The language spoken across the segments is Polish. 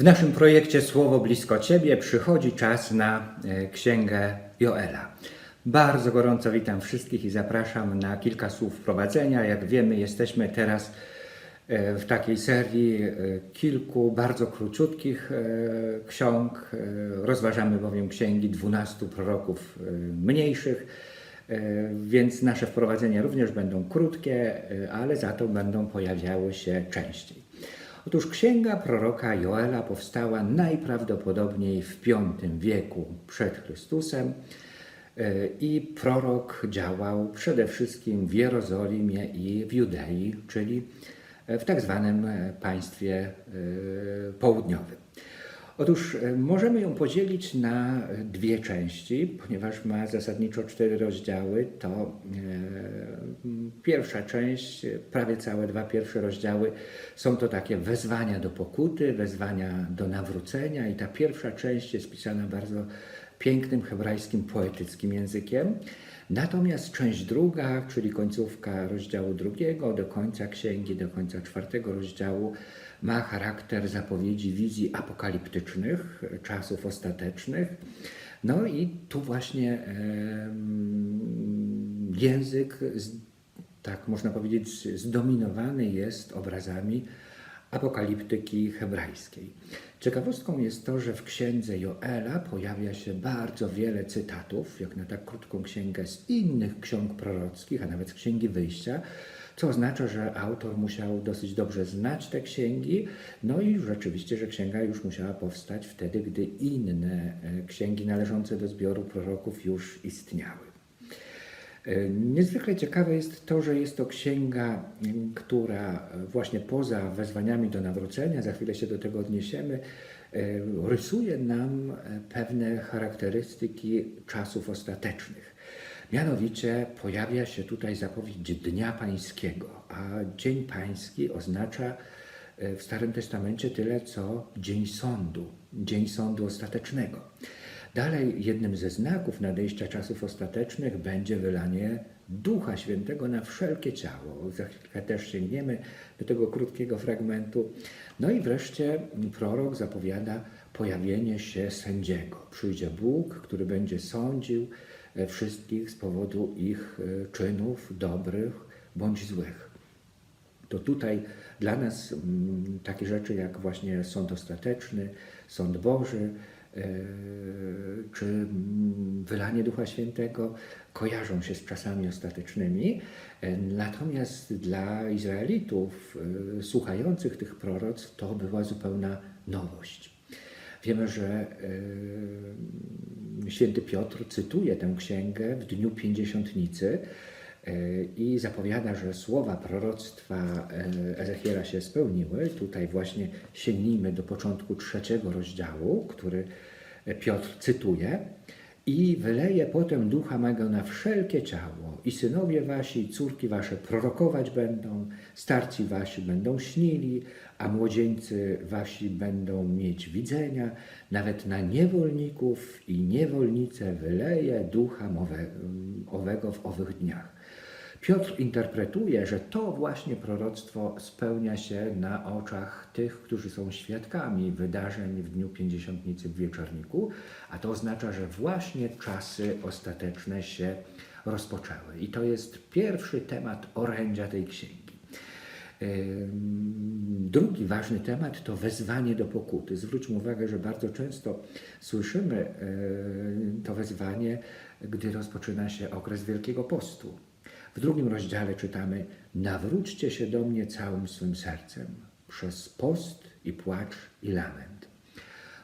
W naszym projekcie Słowo blisko Ciebie przychodzi czas na e, księgę Joela. Bardzo gorąco witam wszystkich i zapraszam na kilka słów wprowadzenia. Jak wiemy, jesteśmy teraz e, w takiej serii e, kilku bardzo króciutkich ksiąg. Rozważamy bowiem księgi dwunastu proroków mniejszych. E, Więc nasze wprowadzenia również będą krótkie, e, ale za to będą pojawiały się częściej. Otóż księga proroka Joela powstała najprawdopodobniej w V wieku przed Chrystusem e, i prorok działał przede wszystkim w Jerozolimie i w Judei, czyli w tak zwanym państwie południowym. Otóż e, możemy ją podzielić na dwie części, ponieważ ma zasadniczo cztery rozdziały. To e, pierwsza część, e, prawie całe dwa pierwsze rozdziały są to takie wezwania do pokuty, wezwania do nawrócenia i ta pierwsza część jest pisana bardzo pięknym hebrajskim, poetyckim językiem. Natomiast część druga, czyli końcówka rozdziału drugiego do końca księgi, do końca czwartego rozdziału, ma charakter zapowiedzi wizji apokaliptycznych, czasów ostatecznych. No i tu właśnie język, tak można powiedzieć, zdominowany jest obrazami apokaliptyki hebrajskiej. Ciekawostką jest to, że w księdze Joela pojawia się bardzo wiele cytatów, jak na tak krótką księgę, z innych ksiąg prorockich, a nawet z księgi wyjścia, co oznacza, że autor musiał dosyć dobrze znać te księgi, no i rzeczywiście, że księga już musiała powstać wtedy, gdy inne e, księgi należące do zbioru proroków już istniały. E, Niezwykle ciekawe jest to, że jest to księga, która e, właśnie poza wezwaniami do nawrócenia, za chwilę się do tego odniesiemy, e, rysuje nam pewne charakterystyki czasów ostatecznych. Mianowicie pojawia się tutaj zapowiedź Dnia Pańskiego, a Dzień Pański oznacza w Starym Testamencie tyle, co Dzień Sądu, Dzień Sądu Ostatecznego. Dalej, jednym ze znaków nadejścia czasów ostatecznych będzie wylanie Ducha Świętego na wszelkie ciało. Za chwilkę też sięgniemy do tego krótkiego fragmentu. No i wreszcie prorok zapowiada pojawienie się sędziego. Przyjdzie Bóg, który będzie sądził e, wszystkich z powodu ich e, czynów dobrych bądź złych to tutaj dla nas mm, takie rzeczy jak właśnie sąd ostateczny, sąd Boży, czy mm, wylanie Ducha Świętego kojarzą się z czasami ostatecznymi. E, Natomiast dla Izraelitów e, słuchających tych proroctw to była zupełna nowość. Wiemy, że święty Piotr cytuje tę księgę w dniu pięćdziesiątnicy i zapowiada, że słowa proroctwa e, Ezechiela się spełniły. Tutaj właśnie sięgnijmy do początku trzeciego rozdziału, który Piotr cytuje. I wyleje potem ducha mego na wszelkie ciało, i synowie wasi, i córki wasze prorokować będą, starci wasi będą śnili, a młodzieńcy wasi będą mieć widzenia, nawet na niewolników i niewolnice wyleje ducha mowe, owego w owych dniach. Piotr interpretuje, że to właśnie proroctwo spełnia się na oczach tych, którzy są świadkami wydarzeń w dniu pięćdziesiątnicy w wieczorniku, a to oznacza, że właśnie czasy ostateczne się rozpoczęły. I to jest pierwszy temat orędzia tej księgi. Drugi ważny temat to wezwanie do pokuty. Zwróćmy uwagę, że bardzo często słyszymy yy, to wezwanie, gdy rozpoczyna się okres Wielkiego Postu. W drugim rozdziale czytamy: Nawróćcie się do mnie całym swym sercem przez post i płacz i lament.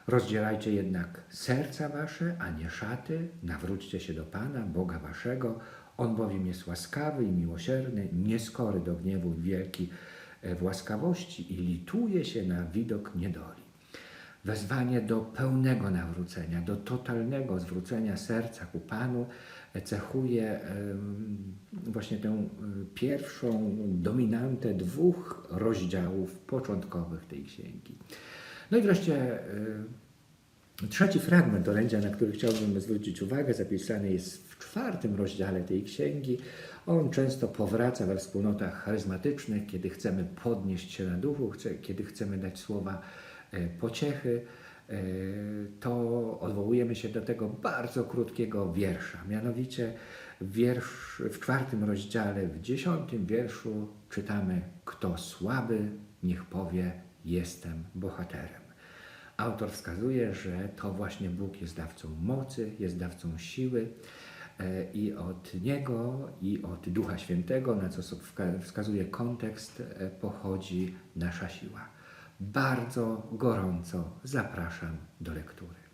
Rozdzielajcie jednak serca wasze, a nie szaty, nawróćcie się do Pana, Boga waszego. On bowiem jest łaskawy i miłosierny, nieskory do gniewu i wielki e, w łaskawości i lituje się na widok niedoli. Wezwanie do pełnego nawrócenia, do totalnego zwrócenia serca ku Panu e, cechuje właśnie tę e, pierwszą dominantę dwóch rozdziałów początkowych tej księgi. No i wreszcie e, Trzeci fragment orędzia, na który chciałbym zwrócić uwagę, zapisany jest w czwartym rozdziale tej księgi. On często powraca we wspólnotach charyzmatycznych, kiedy chcemy podnieść się na duchu, kiedy chcemy dać słowa pociechy. e, To odwołujemy się do tego bardzo krótkiego wiersza. Mianowicie wiersz w czwartym rozdziale, w dziesiątym wierszu czytamy: Kto słaby, niech powie: Jestem bohaterem. Autor wskazuje, że to właśnie Bóg jest dawcą mocy, jest dawcą siły e, i od Niego i od Ducha Świętego, na co wskazuje kontekst, e, pochodzi nasza siła. Bardzo gorąco zapraszam do lektury.